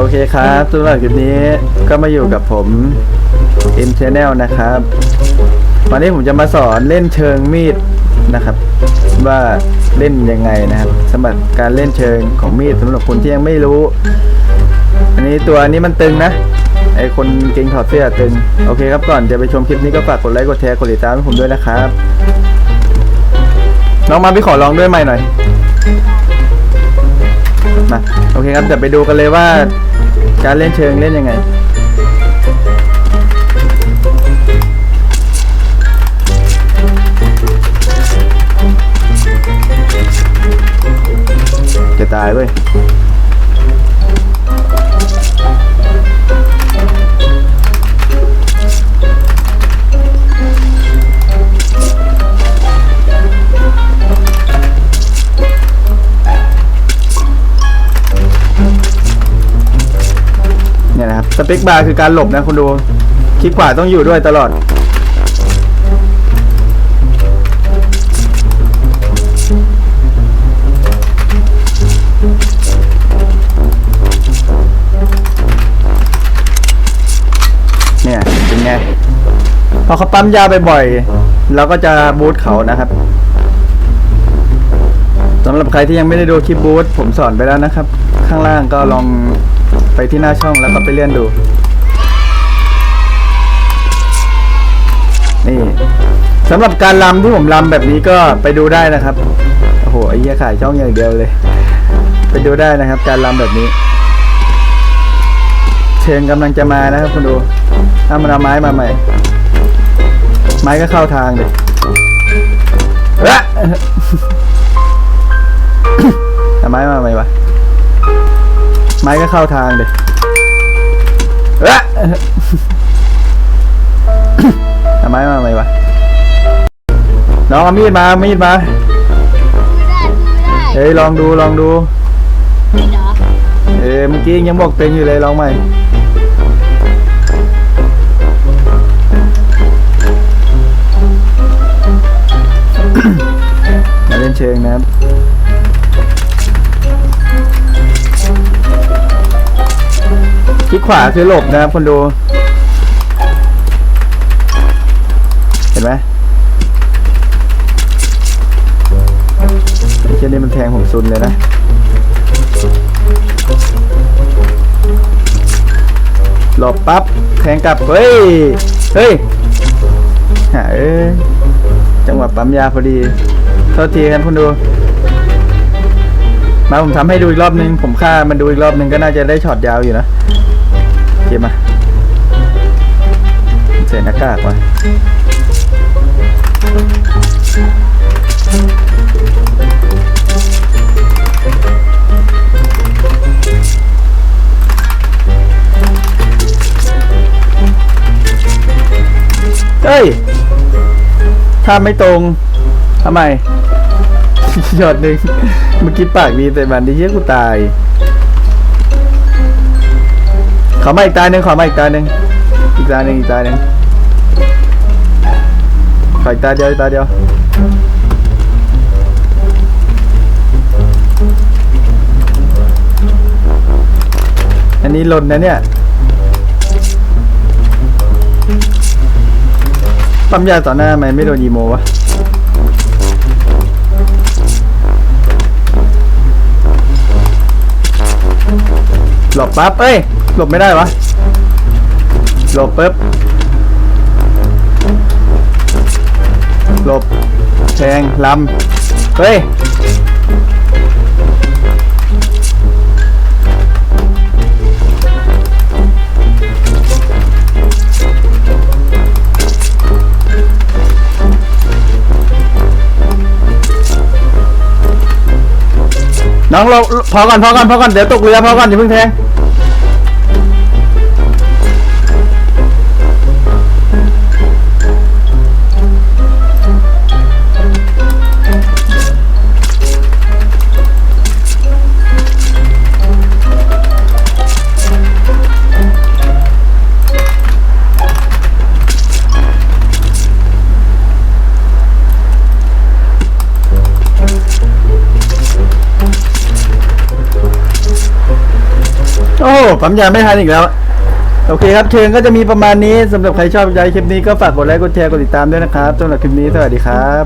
โอเคครับสำหรับคลิปนี้ก็มาอยู่กับผม M Channel นะครับ วันนี้ผมจะมาสอนเล่นเชิงมีดนะครับ ว่าเล่นยังไงนะครับสำหรับการเล่นเชิงของมีดสำหรับคนที่ยังไม่รู้ อันนี้ตัวนี้มันตึงนะไอคนเก่งถอดเสื้อตึงโอเคครับก่อนจะไปชมคลิปนี้ก็ฝากกดไลค์กดแชร์กดติดตามให้ผมด้วยนะครับ น้องมาพี่ขอลองด้วยใหม่หน่อย อเคครับเดี๋ยวไปดูกันเลยว่า การเล่นเชิงเล่นยังไง จะตายเว้ย สเปคบาร์คือการหลบนะคุณดู คลิกขวาต้องอยู่ด้วยตลอด เนี่ยเป็นไง พอเขาปั๊มยาบ่อยๆเราก็จะบูทเขานะครับสำหรับใครที่ยังไม่ได้ดูคลิปบูทผมสอนไปแล้วนะครับ ข้างล่างก็ลอง ไปที่หน้าช่องแล้วก็ไปเลื่อนดู นี่สำหรับการลำที่ผมลำแบบนี้ก็ไปดูได้นะครับ โอ้โหไอ้เหี้ยขายช่องอย่างเดียวเลย ไปดูได้นะครับ การลำแบบนี้ เชิญกำลังจะมานะครับคุณดูถ้ามันเอาไม้มาใหม่ ไม้ก็เข้าทางเลย ม้ก็เข้าทางเลยเอ๊ะเอาไม้มาใหม่วะ น้องเอามีดมาเอามีดมาไม่ได้ไม่ได้เฮ้ยลองดูลองดูไม่เหรอเอ้เมื่อกี้ยังบอกเต็งอยู่เลยลองใหม่มาเล่นเชิงนะครับ คลิกขวาคือหลบนะครับคนดู เห็นไหมอ้เช่นนี้มันแทงผมซุนเลยนะหลบปั๊บแทงกลับ เฮ้ย เฮ้ยหาเอ้ยจังหวะปั๊มยาพอดีโทษทีครับคุณดู มาผมทำให้ดูอีกรอบนึง ผมฆ่ามันดูอีกรอบนึงก็น่าจะได้ช็อตยาวอยู่นะ โอเคมาใส่หน้ากากว่ะเฮ้ย ถ้าไม่ตรงทำไมช็อตหนึ่งเมื่อกี้ปากดีแต่มันดิเชี่ยกูตาย อมาอีกตาหนึ่งขอมาอีกตาหนึ่งอีกตาหนึ่งอีกตาหนึ่งขออีกตาเดียวอีกตาเดียวอันนี้หล่นนะเนี่ยปั๊มยาต่อหน้าไหมไม่โดนยีโมวะหลบปั๊บเอ้ย หลบไม่ได้วะ หลบปุ๊บ หลบแทงลำ เฮ้ย น้องเราพอก่อนพอก่อนพอก่อนเดี๋ยวตกเรือพอก่อนอย่าเพิ่งแทง โอ้ปั๊มยาไม่ทันอีกแล้ว โอเคครับเชิงก็จะมีประมาณนี้สำหรับใครชอบใจคลิปนี้ก็ฝากกดไลค์กดแชร์กดติดตามด้วยนะครับสำหรับคลิปนี้สวัสดีครับ